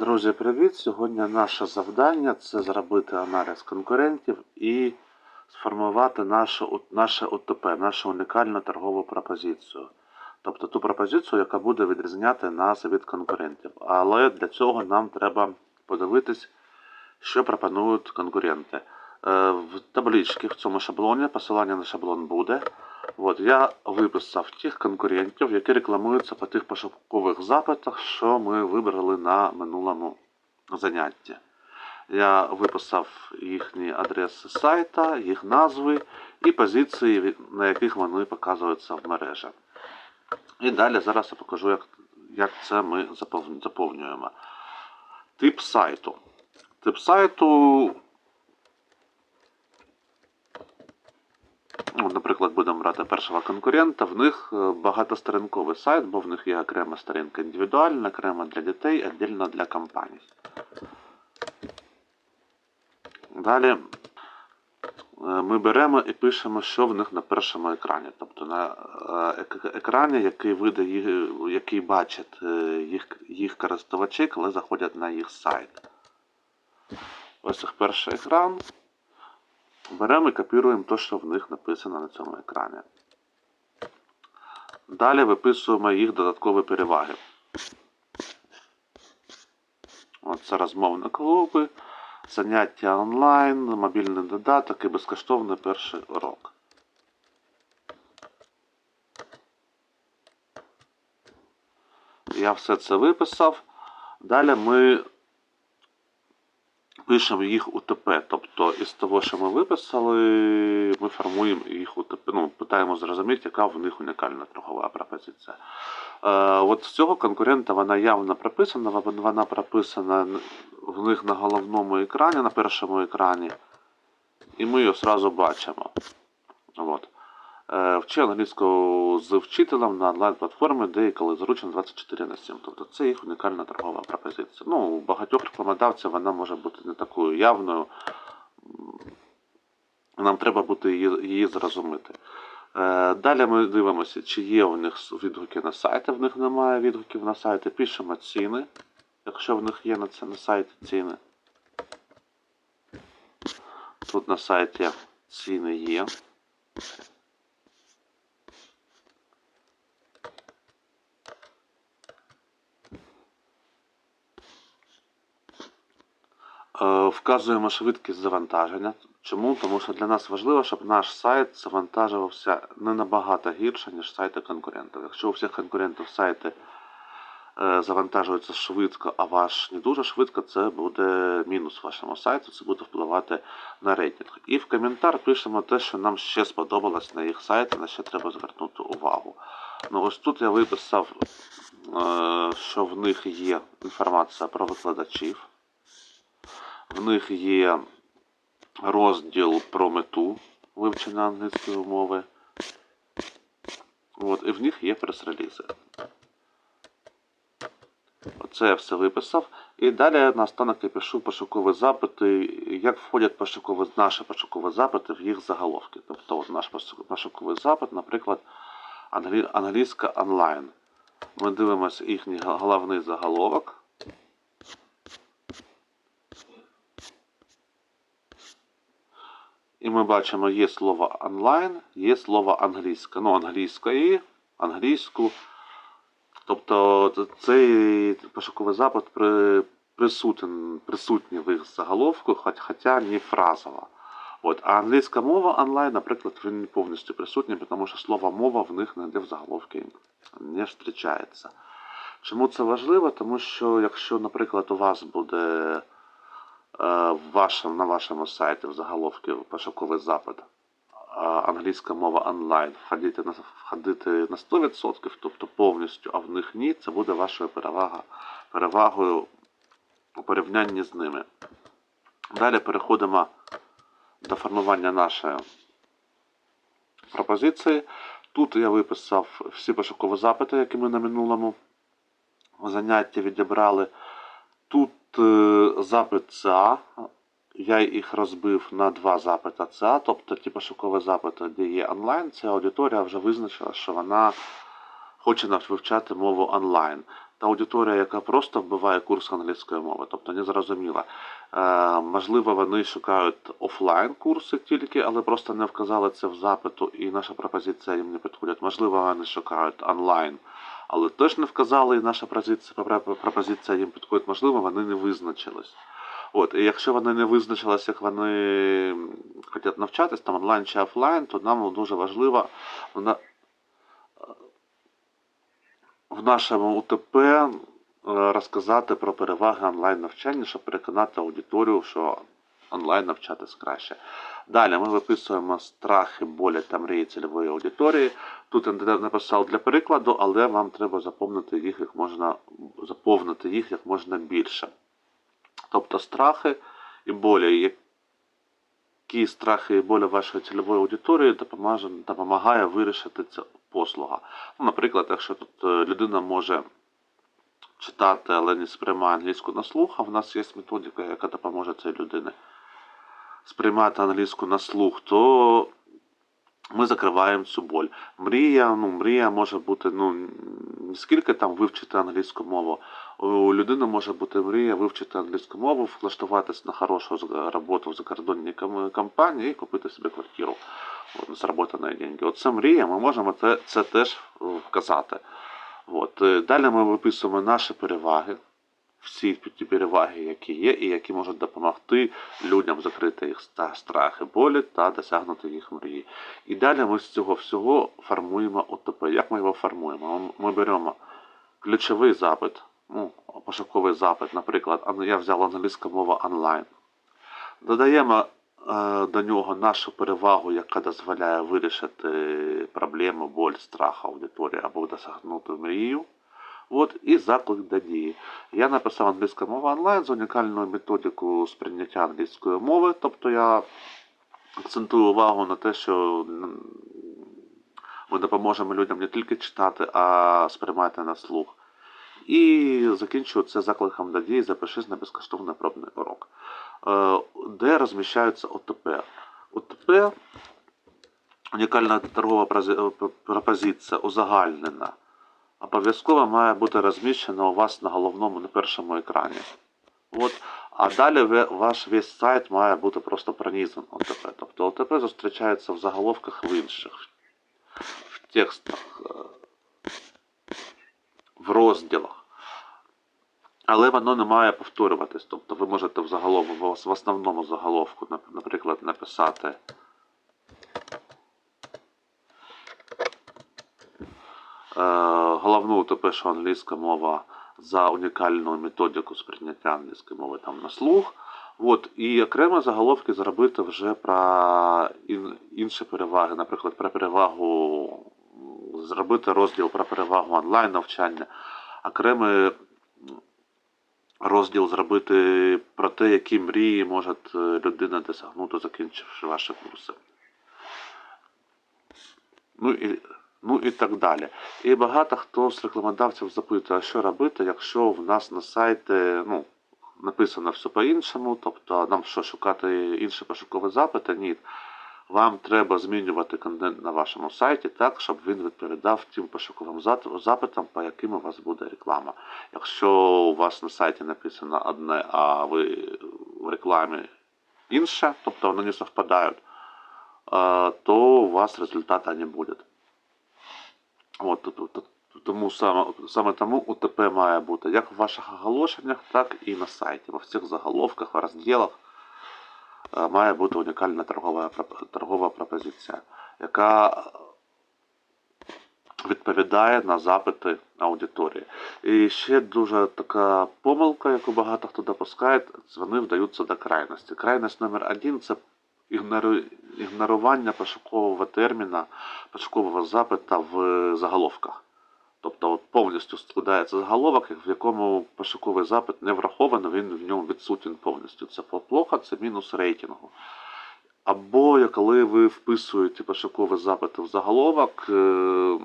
Друзі, привіт! Сьогодні наше завдання це зробити аналіз конкурентів і сформувати наше, наше УТП, нашу унікальну торгову пропозицію. Тобто ту пропозицію, яка буде відрізняти нас від конкурентів. Але для цього нам треба подивитись, що пропонують конкуренти. Е, В табличці в цьому шаблоні посилання на шаблон буде. От, я виписав тих конкурентів, які рекламуються по тих пошукових запитах, що ми вибрали на минулому занятті. Я виписав їхні адреси сайта, їх назви і позиції, на яких вони показуються в мережі. І далі зараз я покажу, як, як це ми заповнюємо. Тип сайту. Тип сайту Ну, наприклад, будемо брати першого конкурента, в них е, багатосторінковий сайт, бо в них є окрема сторінка індивідуальна, окрема для дітей, віддільно для компаній. Далі е, ми беремо і пишемо, що в них на першому екрані. Тобто на е, екрані, який вида, який бачать їх, їх користувачі, коли заходять на їх сайт. Ось їх перший екран. Беремо і копіруємо те, що в них написано на цьому екрані. Далі виписуємо їх додаткові переваги. От це розмовні клуби, заняття онлайн, мобільний додаток і безкоштовний перший урок. Я все це виписав. Далі ми пишемо їх УТП. Тобто із того, що ми виписали, ми формуємо їх УТП. Ну, питаємо зрозуміти, яка в них унікальна торгова пропозиція. Е, от з цього конкурента вона явно прописана, вона прописана в них на головному екрані, на першому екрані. І ми її одразу бачимо. От. Е, Вчи англійську з вчителем на онлайн-платформі, де і коли зручно 24 на 7. Тобто це їх унікальна торгова пропозиція. Ну, у багатьох рекламодавців вона може бути не такою явною. Нам треба буде її, її зрозуміти. Е, Далі ми дивимося, чи є у них відгуки на сайті, в них немає відгуків на сайті. Пишемо ціни, якщо в них є на це на сайті ціни. Тут на сайті ціни є. Е, Вказуємо швидкість завантаження. Чому? Тому що для нас важливо, щоб наш сайт завантажувався не набагато гірше, ніж сайти конкурентів. Якщо у всіх конкурентів сайти е, завантажуються швидко, а ваш не дуже швидко, це буде мінус вашому сайту, це буде впливати на рейтинг. І в коментар пишемо те, що нам ще сподобалось на їх сайті, на що треба звернути увагу. Ну, ось тут я виписав, е, що в них є інформація про викладачів. В них є розділ про мету вивчення англійської мови. От, і в них є прес-релізи. Оце я все виписав. І далі я наостанок я пишу пошукові запити, як входять пошукові, наші пошукові запити в їх заголовки. Тобто от наш пошуковий запит, наприклад, англійська онлайн. Ми дивимося їхній головний заголовок. І ми бачимо, є слово онлайн, є слово англійська. Ну, англійської, англійську. Тобто цей пошуковий запит при, присутній, присутній в їх заголовку, хоч, хоча не фразово. От, а англійська мова онлайн, наприклад, не повністю присутній, тому що слово мова в них ніде в заголовці не зустрічається. Чому це важливо? Тому що якщо, наприклад, у вас буде е, в вашем, на вашому сайті в заголовці пошуковий запит англійська мова онлайн входити на, входити на 100%, тобто повністю, а в них ні, це буде вашою перевага, перевагою у порівнянні з ними. Далі переходимо до формування нашої пропозиції. Тут я виписав всі пошукові запити, які ми на минулому занятті відібрали. Тут е, запит ЦА. Я їх розбив на два запита ЦА, тобто ті пошукові запити, де є онлайн, ця аудиторія вже визначила, що вона хоче вивчати мову онлайн. та аудиторія, яка просто вбиває курс англійської мови, тобто не зрозуміла. Е, можливо, вони шукають офлайн курси тільки, але просто не вказали це в запиту, і наша пропозиція їм не підходить. Можливо, вони шукають онлайн, але теж не вказали, і наша пропозиція, пропозиція їм підходить. Можливо, вони не визначились. От, і якщо вони не визначилися, як вони хочуть навчатись там онлайн чи офлайн, то нам дуже важливо вона- в нашому УТП е, розказати про переваги онлайн навчання, щоб переконати аудиторію, що онлайн навчатись краще. Далі ми виписуємо страхи, болі та мрії цільової аудиторії. Тут я написав для прикладу, але вам треба заповнити їх як можна заповнити їх як можна більше. Тобто страхи і болі, які страхи і болі вашої цільової аудиторії допомагає вирішити ця послуга. Ну, наприклад, якщо тут е, людина може читати, але не сприймає англійську на слух, а в нас є методика, яка допоможе цій людині сприймати англійську на слух, то ми закриваємо цю боль. Мрія, ну, мрія може бути, ну, скільки там вивчити англійську мову. У людини може бути мрія вивчити англійську мову, влаштуватись на хорошу роботу в закордонній ком- компанії і купити собі квартиру от, заработані деньги. Оце мрія, ми можемо це, це теж вказати. От. е, Далі ми виписуємо наші переваги, всі ті переваги, які є, і які можуть допомогти людям закрити їх страхи, болі та досягнути їх мрії. І далі ми з цього всього формуємо ОТП. Як ми його формуємо? Ми- беремо ключовий запит, ну, пошуковий запит, наприклад, я взяв англійська мова онлайн. Додаємо е, до нього нашу перевагу, яка дозволяє вирішити проблему, боль, страх аудиторії або досягнути мрію. От, і заклик до дії. Я написав англійська мова онлайн з унікальною методикою сприйняття англійської мови. Тобто я акцентую увагу на те, що ми допоможемо людям не тільки читати, а сприймати на слух. І закінчую це закликом до дії, запишись на безкоштовний пробний урок. Е, Де розміщаються ОТП? ОТП унікальна торгова пропозиція узагальнена. Обов'язково має бути розміщена у вас на головному на першому екрані. От. А далі ви- ваш весь сайт має бути просто пронизан ОТП. Тобто ОТП зустрічається в заголовках в інших, в текстах, е, в розділах. Але воно не має повторюватись. Тобто ви можете в заголовку, в основному заголовку, наприклад, написати Е, головну що англійська мова за унікальну методику сприйняття англійської мови там на слух. От, і окремо заголовки зробити вже про інші переваги, наприклад, про перевагу, зробити розділ про перевагу онлайн навчання, окремий розділ зробити про те, які мрії може е, людина досягнути, закінчивши ваші курси. Ну і, ну і так далі. І багато хто з рекламодавців запитує, а що робити, якщо в нас на сайті ну, написано все по-іншому, тобто нам що шукати інші пошукові запити? Ні. Вам треба змінювати контент на вашому сайті так, щоб він відповідав тим пошуковим запитам, по яким у вас буде реклама. Якщо у вас на сайті написано одне, а ви в рекламі інше, тобто вони не совпадають, то у вас результата не будет. От, т- т- т- тому саме, саме тому УТП має бути як в ваших оголошеннях, так і на сайті. Во всіх заголовках, в розділах е, має бути унікальна торгова, торгова пропозиція, яка відповідає на запити аудиторії. І ще дуже така помилка, яку багато хто допускає, вони вдаються до крайності. Крайність номер один це ігнорування пошукового терміна, пошукового запита в заголовках. Тобто от повністю складається заголовок, в якому пошуковий запит не враховано, він в ньому відсутній повністю. Це плохо, це мінус рейтингу. Або коли ви вписуєте пошукові запити в заголовок, е,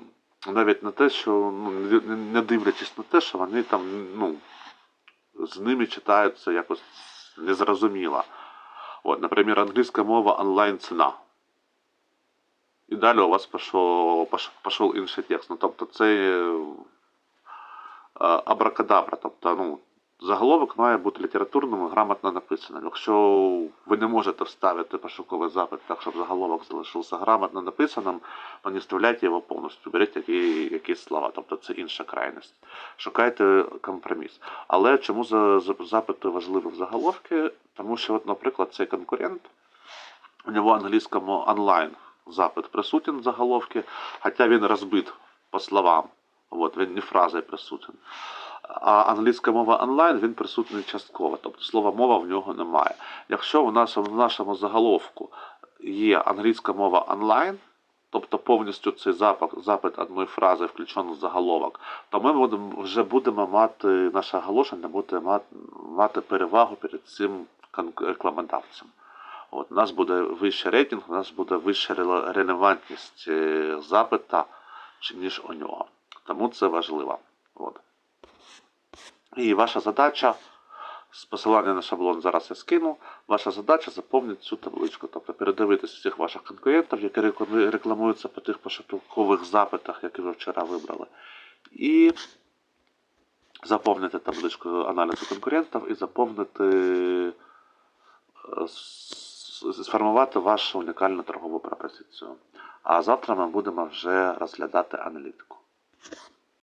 навіть на те, що ну, не дивлячись на те, що вони там ну, з ними читаються якось незрозуміло. От, наприклад, англійська мова онлайн ціна. І далі у вас пішов, пішов інший текст. Ну, тобто це е, абракадабра. Тобто, ну, заголовок має бути літературним і грамотно написаним. Якщо ви не можете вставити пошуковий запит так, щоб заголовок залишився грамотно написаним, то не вставляйте його повністю. Беріть які, якісь слова, тобто це інша крайність. Шукайте компроміс. Але чому за, за, запити важливі в заголовки? Тому що, от, наприклад, цей конкурент, у нього англійському онлайн запит присутній в заголовці, хоча він розбит по словам. От, він не фразою присутній. А англійська мова онлайн він присутній частково, тобто слова мова в нього немає. Якщо в нашому, в нашому заголовку є англійська мова онлайн, тобто повністю цей запит, запит одної фрази включено в заголовок, то ми будемо, вже будемо мати, наше оголошення буде мати, мати перевагу перед цим рекламодавцем. От, у нас буде вищий рейтинг, у нас буде вища релевантність е, запита, ніж у нього. Тому це важливо. От. І ваша задача, з посилання на шаблон зараз я скину, ваша задача заповнити цю табличку, тобто передивитися всіх ваших конкурентів, які рекламуються по тих пошукових запитах, які ви вчора вибрали. І заповнити табличку аналізу конкурентів і заповнити, е, сформувати вашу унікальну торгову пропозицію. А завтра ми будемо вже розглядати аналітику.